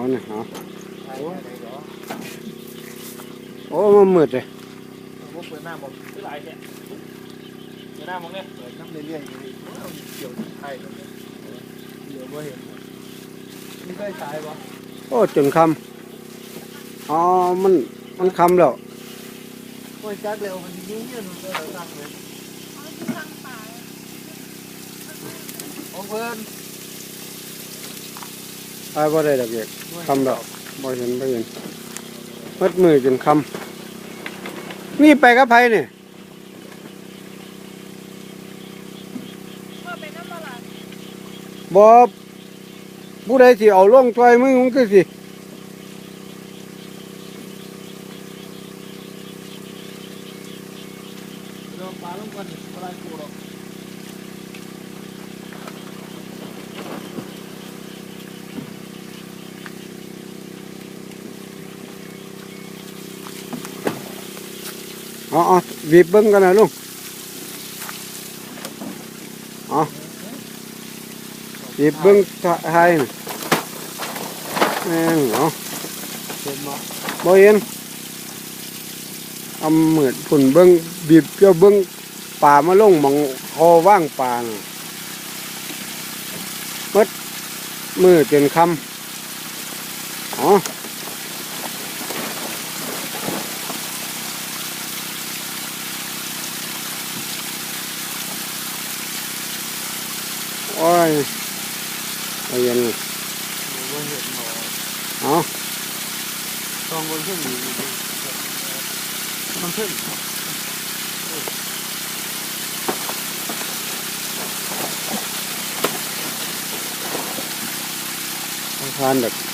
เอาเนี่ยเอาใช่ไหนเหรอโอ้มันมืดเลยพวกเปิดหน้าบอกคือหลายเนี่ยเปิดหน้ามองเนี่ยเปิดน้ำเรื่อยๆอยู่นี่เอาเกี่ยวที่ไทยเลยเดี๋ยวว่าเห็นนี่เคยใช้ปะโอ้จนคำอ๋อมันมันคำแล้วโอ้ยจักเร็วมันยิ่งยืนเลยตั้งเลยของเพิ่น ตายบ่ได้ดอกเด็กคำแล้วบ่เห็นบ่เห็นมัดมือจนคำนี่ไปกับไผเนี่ยว่าเป็นน้ำปลาร้าบ่ผู้ใดสิเอาลงถ้วยมึงมันก็สิเริ่มปลาลงกันปลากูหรอก เอ๋อาบีบเบิ่งกันนะลุงเอ๋อบีบเบิ่งไทยน่ะแม่งเนาะเห็นมั้บ่เห็นอำมืดฝุ่นเบิ่งบีบเจ้าเบิ่งป่ามาลงมองคอว่างป่าน่ะมัดมือจนคำอ๋อ โอ้ยเอาเย็นเลยว่าเห็นหรอเอาต้องบนขึ้นอยู่มันขึ้นทานแบบ